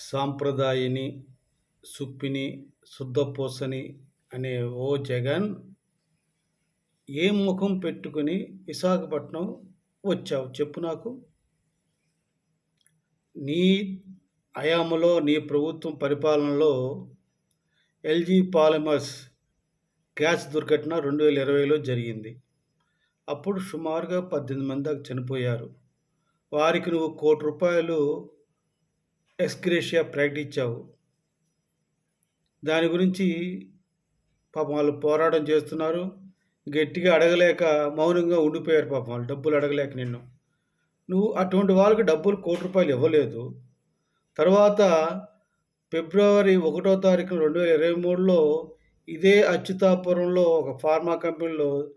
సాంప్రదాయని సుప్పిని శుద్ధపూసని అనే ఓ జగన్ ఏ ముఖం పెట్టుకుని విశాఖపట్నం వచ్చావు చెప్పు నాకు. నీ హయాంలో నీ ప్రభుత్వం పరిపాలనలో ఎల్జీ పాలిమర్స్ గ్యాస్ దుర్ఘటన రెండు వేల ఇరవైలో జరిగింది. అప్పుడు సుమారుగా పద్దెనిమిది మంది దాకా చనిపోయారు. వారికి నువ్వు కోటి రూపాయలు ఎస్క్రేషియా ప్రకటించావు దాని గురించి పాపం వాళ్ళు పోరాటం చేస్తున్నారు. గట్టిగా అడగలేక మౌనంగా ఉండిపోయారు పాపం వాళ్ళు. డబ్బులు అడగలేక నిన్ను. నువ్వు అటువంటి వాళ్ళకి డబ్బులు కోటి రూపాయలు ఇవ్వలేదు. తర్వాత ఫిబ్రవరి ఒకటో తారీఖు రెండు వేల ఇరవై మూడులో ఇదే అచ్యుతాపురంలో ఒక ఫార్మా కంపెనీలో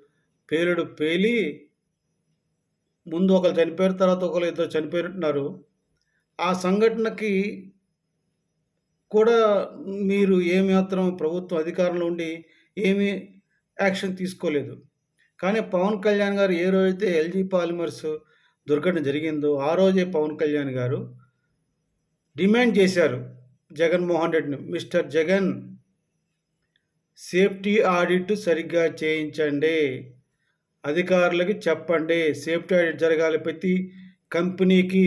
పేలుడు పేలి ముందు ఒకరు చనిపోయిన తర్వాత ఒకరు ఇద్దరు చనిపోయినట్టున్నారు. ఆ సంఘటనకి కూడా మీరు ఏమాత్రం ప్రభుత్వం అధికారంలో ఉండి ఏమీ యాక్షన్ తీసుకోలేదు. కానీ పవన్ కళ్యాణ్ గారు ఏ రోజైతే ఎల్జీ పాలిమర్స్ దుర్ఘటన జరిగిందో ఆ రోజే పవన్ కళ్యాణ్ గారు డిమాండ్ చేశారు జగన్మోహన్ రెడ్డిని మిస్టర్ జగన్ సేఫ్టీ ఆడిట్ సరిగ్గా చేయించండి అధికారులకి చెప్పండి సేఫ్టీ ఆడిట్ జరగాలి ప్రతి కంపెనీకి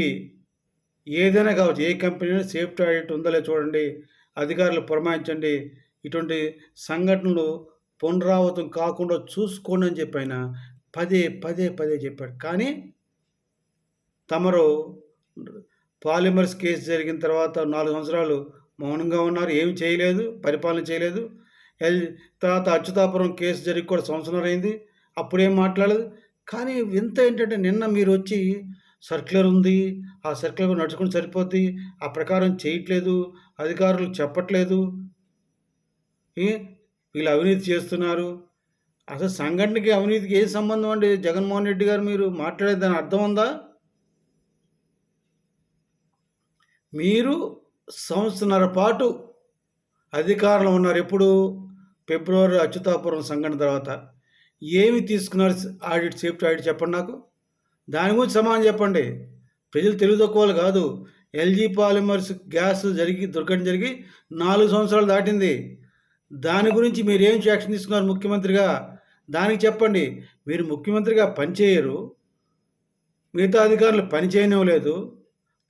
ఏదైనా కావచ్చు ఏ కంపెనీ సేఫ్టీ ఆడిట్ ఉందో లేదో చూడండి అధికారులు పురమాయించండి. ఇటువంటి సంఘటనలు పునరావృతం కాకుండా చూసుకోండి అని చెప్పి ఆయన పదే పదే పదే చెప్పాడు. కానీ తమరు పాలిమర్స్ కేసు జరిగిన తర్వాత నాలుగు సంవత్సరాలు మౌనంగా ఉన్నారు ఏమి చేయలేదు పరిపాలన చేయలేదు. ఎల్ తర్వాత అచ్యుతాపురం కేసు జరిగి కూడా సంవత్సరం అయింది అప్పుడేం మాట్లాడలేదు. కానీ వింత ఏంటంటే నిన్న మీరు వచ్చి సర్క్యులర్ ఉంది. ఆ సర్క్యులర్ నడుచుకుని సరిపోద్ది. ఆ ప్రకారం చేయట్లేదు. అధికారులు చెప్పట్లేదు. వీళ్ళు అవినీతి చేస్తున్నారు. అసలు సంఘటనకి అవినీతికి ఏ సంబంధం అండి? జగన్మోహన్ రెడ్డి గారు మీరు మాట్లాడే దాని అర్థం ఉందా? మీరు సంవత్సరన్నర పాటు అధికారంలో ఉన్నారు ఎప్పుడు? ఫిబ్రవరి అచ్యుతాపురం సంఘటన తర్వాత. ఏమి తీసుకున్నారు? ఆడిట్ సేఫ్టీ ఆడిట్ చెప్పండి నాకు. దాని గురించి సమాధానం చెప్పండి. ప్రజలు తెలుగు తక్కువలు కాదు. ఎల్జీ పాలిమర్స్ గ్యాస్ జరిగి దుర్ఘటన జరిగి నాలుగు సంవత్సరాలు దాటింది. దాని గురించి మీరు ఏం యాక్షన్ తీసుకున్నారు ముఖ్యమంత్రిగా? దానికి చెప్పండి. మీరు ముఖ్యమంత్రిగా పనిచేయరు. మిగతా అధికారులు పని చేయనివ్వలేదు.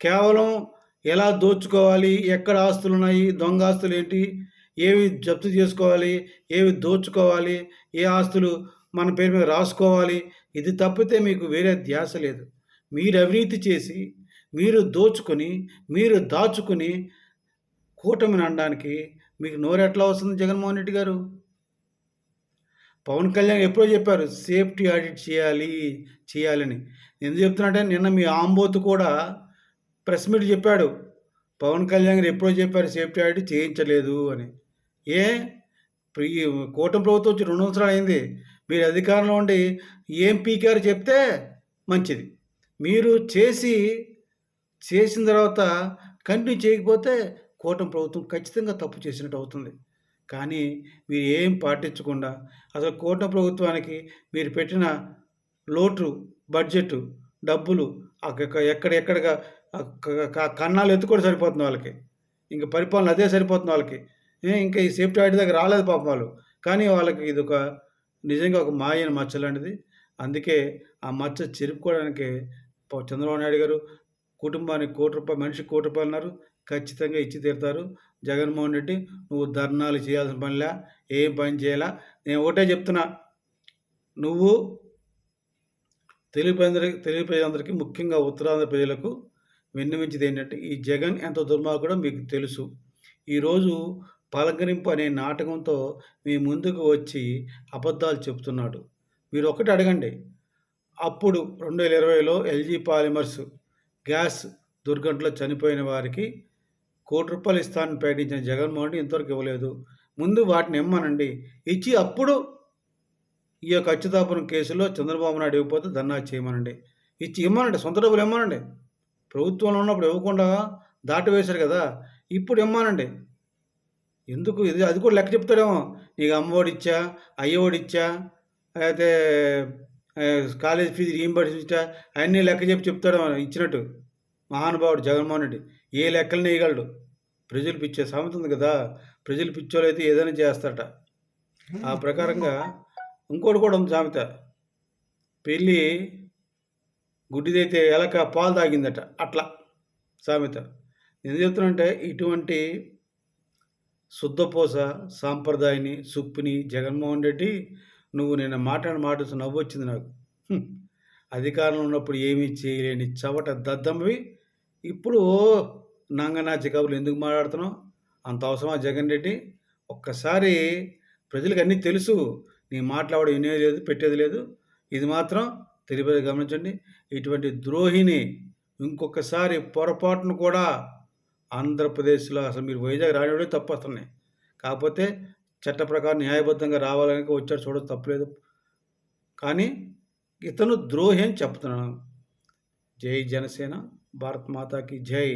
కేవలం ఎలా దోచుకోవాలి? ఎక్కడ ఆస్తులు ఉన్నాయి దొంగ ఆస్తులు ఏంటి? ఏవి జప్తు చేసుకోవాలి? ఏవి దోచుకోవాలి? ఏ ఆస్తులు మన పేరు మీద రాసుకోవాలి. ఇది తప్పితే మీకు వేరే ధ్యాస లేదు. మీరు అవినీతి చేసి మీరు దోచుకొని మీరు దాచుకుని కూటమిని అనడానికి మీకు నోరు ఎట్లా వస్తుంది జగన్మోహన్ రెడ్డి గారు? పవన్ కళ్యాణ్ ఎప్పుడో చెప్పారు సేఫ్టీ ఆడిట్ చేయాలి చేయాలని. ఎందుకు చెప్తున్నట్టే నిన్న మీ ఆంబోతు కూడా ప్రెస్ మీట్ చెప్పాడు. పవన్ కళ్యాణ్ గారు ఎప్పుడో చెప్పారు సేఫ్టీ ఆడిట్ చేయించలేదు అని. ఏ? ఈ కూటమి ప్రభుత్వం వచ్చి రెండు సంవత్సరాలు అయింది. మీరు అధికారంలో ఉండి ఏం పీకారు చెప్తే మంచిది. మీరు చేసి చేసిన తర్వాత కంటిన్యూ చేయకపోతే కూటమి ప్రభుత్వం ఖచ్చితంగా తప్పు చేసినట్టు అవుతుంది. కానీ మీరు ఏం పాటించకుండా అసలు కూటమి ప్రభుత్వానికి మీరు పెట్టిన లోటు బడ్జెట్ డబ్బులు ఎక్కడెక్కడగా కన్నాలు ఎత్తుకొని సరిపోతుంది వాళ్ళకి. ఇంకా పరిపాలన అదే సరిపోతుంది వాళ్ళకి. ఇంకా ఈ సేఫ్టీ ఆడిట్ దగ్గర రాలేదు పాపం వాళ్ళు. కానీ వాళ్ళకి ఇది ఒక నిజంగా ఒక మాయైన మచ్చ లాంటిది. అందుకే ఆ మచ్చ చెరుపుకోవడానికి చంద్రబాబు నాయుడు గారు కుటుంబానికి కోటి రూపాయలు మనిషికి కోటి రూపాయలు అన్నారు. ఖచ్చితంగా ఇచ్చి తీరుతారు. జగన్మోహన్ రెడ్డి నువ్వు ధర్నాలు చేయాల్సిన పనిలా ఏం పని చేయాలా? నేను ఒకటే చెప్తున్నా. నువ్వు తెలుగు ప్రజలందరికీ తెలుగు ప్రజలందరికీ ముఖ్యంగా ఉత్తరాంధ్ర ప్రజలకు విన్నవించింది ఏంటంటే ఈ జగన్ ఎంత దుర్మార్గుడో మీకు తెలుసు. ఈరోజు పలకరింపు అనే నాటకంతో మీ ముందుకు వచ్చి అబద్ధాలు చెప్తున్నాడు. మీరు ఒకటి అడగండి. అప్పుడు రెండు వేల ఇరవైలో ఎల్జీ పాలిమర్స్ గ్యాస్ దుర్ఘటనలో చనిపోయిన వారికి కోటి రూపాయలు ఇస్తానని ప్రకటించిన జగన్మోహన్ రెడ్డి ఇంతవరకు ఇవ్వలేదు. ముందు వాటిని ఇమ్మనండి. ఇచ్చి అప్పుడు ఈ యొక్క అచ్యుతాపురం కేసులో చంద్రబాబు నాయుడు ఇవ్వకపోతే ధర్నా చేయమనండి. ఇచ్చి ఇమ్మనండి. సొంత డబ్బులు ఇమ్మనండి. ప్రభుత్వంలో ఉన్నప్పుడు ఇవ్వకుండా దాటివేశారు కదా. ఇప్పుడు ఇమ్మనండి. ఎందుకు? ఇది అది కూడా లెక్క చెప్తాడేమో. నీకు అమ్మఒడిచ్చా అయ్యఒడిచ్చా ఇచ్చా లేకపోతే కాలేజ్ ఫీజు రీయింబర్స్ అన్నీ లెక్క చెప్పి చెప్తాడు ఇచ్చినట్టు. మహానుభావుడు జగన్మోహన్ రెడ్డి. ఏ లెక్కలు నేయగలడు ప్రజలు పిచ్చే సామెత ఉంది కదా. ప్రజలు పిచ్చోళ్ళు అయితే ఏదైనా చేస్తారట. ఆ ప్రకారంగా ఇంకోటి కూడా ఉంది సామెత. పెళ్ళి గుడ్డిదైతే ఎలక పాలు తాగిందట. అట్లా సామెత. ఎందుకు చెప్తున్నానంటే ఇటువంటి శుద్ధపోస సాంప్రదాయని సుప్పిని జగన్మోహన్ రెడ్డి నువ్వు నిన్న మాట్లాడిన మాట నవ్వు వచ్చింది నాకు. అధికారంలో ఉన్నప్పుడు ఏమీ చేయలేని చవట దద్దమ్మవి. ఇప్పుడు నంగనాచి కబుర్లు ఎందుకు మాట్లాడుతున్నావు? అంత అవసరమా జగన్ రెడ్డి? ఒక్కసారి ప్రజలకు అన్నీ తెలుసు. నీ మాట్లాడడం వినేది లేదు పెట్టేది లేదు. ఇది మాత్రం తెలిపేది గమనించండి. ఇటువంటి ద్రోహిని ఇంకొకసారి పొరపాటును కూడా ఆంధ్రప్రదేశ్లో అసలు మీరు వైజాగ్ రానివ్వడం తప్పు వస్తున్నాయి కాకపోతే చట్ట ప్రకారం న్యాయబద్ధంగా రావాలని వచ్చాడు చూడడం తప్పలేదు కానీ ఇతను ద్రోహి అని చెప్తున్నాను. జై జనసేన భారత్ మాతాకి జై.